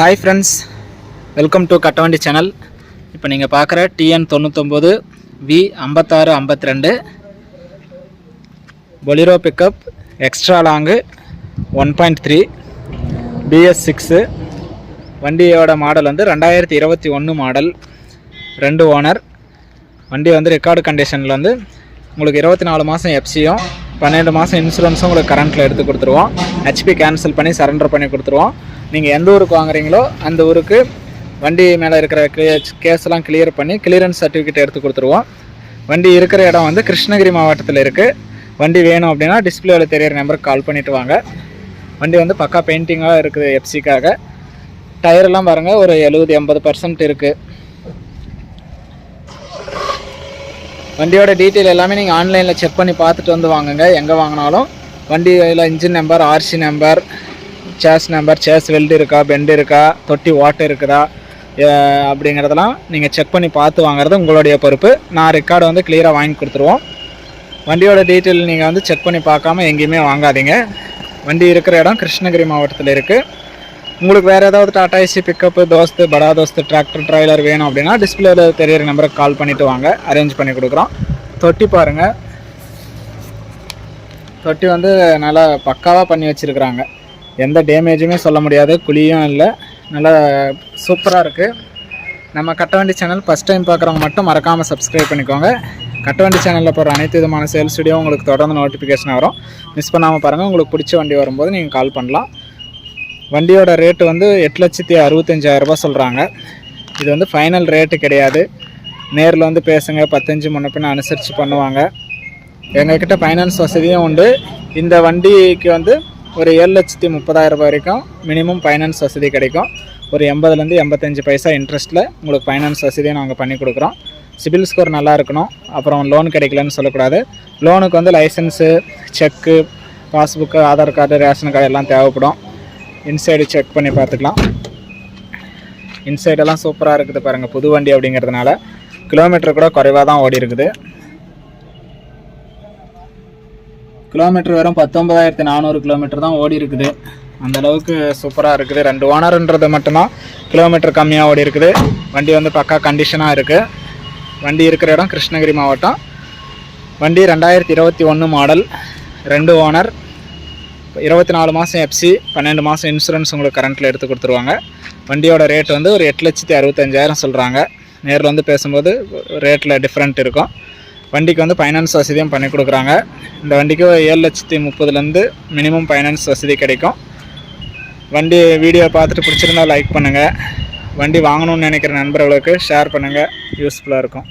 Hi friends welcome to Kattavandi channel இப்போ நீங்கள் பார்க்குற டிஎன் தொண்ணூத்தொம்பது வி ஐம்பத்தாறு ஐம்பத்தி ரெண்டு Bolero pickup extra long one point three BS six வண்டியோட மாடல் வந்து ரெண்டாயிரத்தி இருபத்தி ஒன்று மாடல் ரெண்டு ஓனர் வண்டி வந்து ரெக்கார்டு கண்டிஷனில் வந்து உங்களுக்கு இருபத்தி நாலு மாதம் எஃப்சியும் பன்னெண்டு மாதம் இன்சூரன்ஸும் உங்களுக்கு கரண்ட்டில் எடுத்து கொடுத்துருவோம். ஹெச்பி கேன்சல் பண்ணி சரண்டர் பண்ணி கொடுத்துருவோம். நீங்கள் எந்த ஊருக்கு வாங்குறீங்களோ அந்த ஊருக்கு வண்டி மேலே இருக்கிற கேஸ்லாம் கிளியர் பண்ணி கிளியரன்ஸ் சர்டிஃபிகேட் எடுத்து கொடுத்துருவோம். வண்டி இருக்கிற இடம் வந்து கிருஷ்ணகிரி மாவட்டத்தில் இருக்குது வண்டி வேணும் அப்படின்னா டிஸ்பிளேவில் தெரியிற நம்பருக்கு கால் பண்ணிவிட்டு வாங்க. வண்டி வந்து பக்கா பெயிண்டிங்காக இருக்குது எஃப்சிக்காக டயரெல்லாம் பாருங்கள் ஒரு எழுபது எண்பது பர்சன்ட் இருக்குது வண்டியோட டீட்டெயில் எல்லாமே நீங்கள் ஆன்லைனில் செக் பண்ணி பார்த்துட்டு வந்து வாங்குங்க. எங்கே வாங்கினாலும் வண்டியில் engine number RC number chassis number chassis weld இருக்கா பெண்டு இருக்கா தொட்டி வாட்டர் இருக்குதா அப்படிங்கிறதெல்லாம் நீங்கள் செக் பண்ணி பார்த்து வாங்குறது உங்களுடைய பொறுப்பு. நான் ரெக்கார்டு வந்து கிளியராக வாங்கி கொடுத்துருவோம். வண்டியோட டீட்டெயில் நீங்கள் வந்து செக் பண்ணி பார்க்காம எங்கேயுமே வாங்காதீங்க. வண்டி இருக்கிற இடம் கிருஷ்ணகிரி மாவட்டத்தில் இருக்குது உங்களுக்கு வேறு ஏதாவது டாடா ஏசி பிக்கப்பு தோஸ்து படா தோஸ்து டிராக்டர் ட்ரைலர் வேணும் அப்படின்னா டிஸ்பிளேல தெரியிற நம்பருக்கு கால் பண்ணிவிட்டு வாங்க. அரேஞ்ச் பண்ணி கொடுக்குறோம். தொட்டி பாருங்கள் தொட்டி வந்து நல்லா பக்காவாக பண்ணி வச்சுருக்குறாங்க. எந்த டேமேஜுமே சொல்ல முடியாது. குழியும் இல்லை. நல்லா சூப்பராக இருக்குது நம்ம கட்டவண்டி சேனல் ஃபஸ்ட் டைம் பார்க்குறவங்க மட்டும் மறக்காமல் சப்ஸ்கிரைப் பண்ணிக்கோங்க. கட்டவண்டி சேனலில் போகிற அனைத்து விதமான சேல்ஸ் வீடியோ உங்களுக்கு தொடர்ந்து நோட்டிஃபிகேஷன் வரும். மிஸ் பண்ணாமல் பாருங்கள் உங்களுக்கு பிடிச்ச வண்டி வரும்போது நீங்கள் கால் பண்ணலாம். வண்டியோட ரேட்டு வந்து எட்டு லட்சத்தி அறுபத்தஞ்சாயிரம் ரூபா சொல்கிறாங்க இது வந்து ஃபைனல் ரேட்டு கிடையாது. நேரில் வந்து பேசுங்க பத்தஞ்சு முன்ன பின்ன அனுசரித்து பண்ணுவாங்க. எங்கக்கிட்ட ஃபைனான்ஸ் வசதியும் உண்டு. இந்த வண்டிக்கு வந்து ஒரு ஏழு லட்சத்தி முப்பதாயிரம் ரூபாய் வரைக்கும் மினிமம் ஃபைனான்ஸ் வசதி கிடைக்கும். ஒரு எண்பதுலேருந்து எண்பத்தஞ்சு பைசா இன்ட்ரெஸ்ட்டில் உங்களுக்கு ஃபைனான்ஸ் வசதியை நாங்கள் பண்ணி கொடுக்குறோம். சிபில் ஸ்கோர் நல்லா இருக்கணும். அப்புறம் லோன் கிடைக்கலன்னு சொல்லக்கூடாது. லோனுக்கு வந்து license check passbook Aadhaar card ration card எல்லாம் தேவைப்படும். இன்சைடு செக் பண்ணி பார்த்துக்கலாம். இன்சைடெல்லாம் சூப்பராக இருக்குது பாருங்கள் புது வண்டி அப்படிங்கிறதுனால. கிலோமீட்டர் கூட குறைவாக தான் ஓடி இருக்குது. கிலோமீட்டர் வெறும் பத்தொன்பதாயிரத்தி நானூறு கிலோமீட்டர் தான் ஓடி இருக்குது. அந்தளவுக்கு சூப்பராக இருக்குது. ரெண்டு ஓனருன்றது மட்டும்தான் கிலோமீட்டர் கம்மியாக ஓடி இருக்குது. வண்டி வந்து பக்கா கண்டிஷனாக இருக்குது வண்டி இருக்கிற இடம் கிருஷ்ணகிரி மாவட்டம். வண்டி ரெண்டாயிரத்தி இருபத்தி ஒன்று மாடல் ரெண்டு ஓனர். இருபத்தி நாலு மாதம் எஃப்சி பன்னெண்டு மாதம் இன்சூரன்ஸ் உங்களுக்கு கரண்ட்டில் எடுத்து கொடுத்துருவாங்க. வண்டியோட ரேட் வந்து ஒரு எட்டு லட்சத்தி அறுபத்தஞ்சாயிரம் சொல்கிறாங்க நேரில் வந்து பேசும்போது ரேட்டில் டிஃப்ரெண்ட் இருக்கும். வண்டிக்கு வந்து ஃபைனான்ஸ் வசதியும் பண்ணி கொடுக்குறாங்க. இந்த வண்டிக்கு ஏழு லட்சத்தி முப்பதுலேருந்து மினிமம் ஃபைனான்ஸ் வசதி கிடைக்கும். வண்டி வீடியோ பார்த்துட்டு பிடிச்சிருந்தா லைக் பண்ணுங்கள் வண்டி வாங்கணும்னு நினைக்கிற நண்பர்களுக்கு ஷேர் பண்ணுங்கள் யூஸ்ஃபுல்லாக இருக்கும்.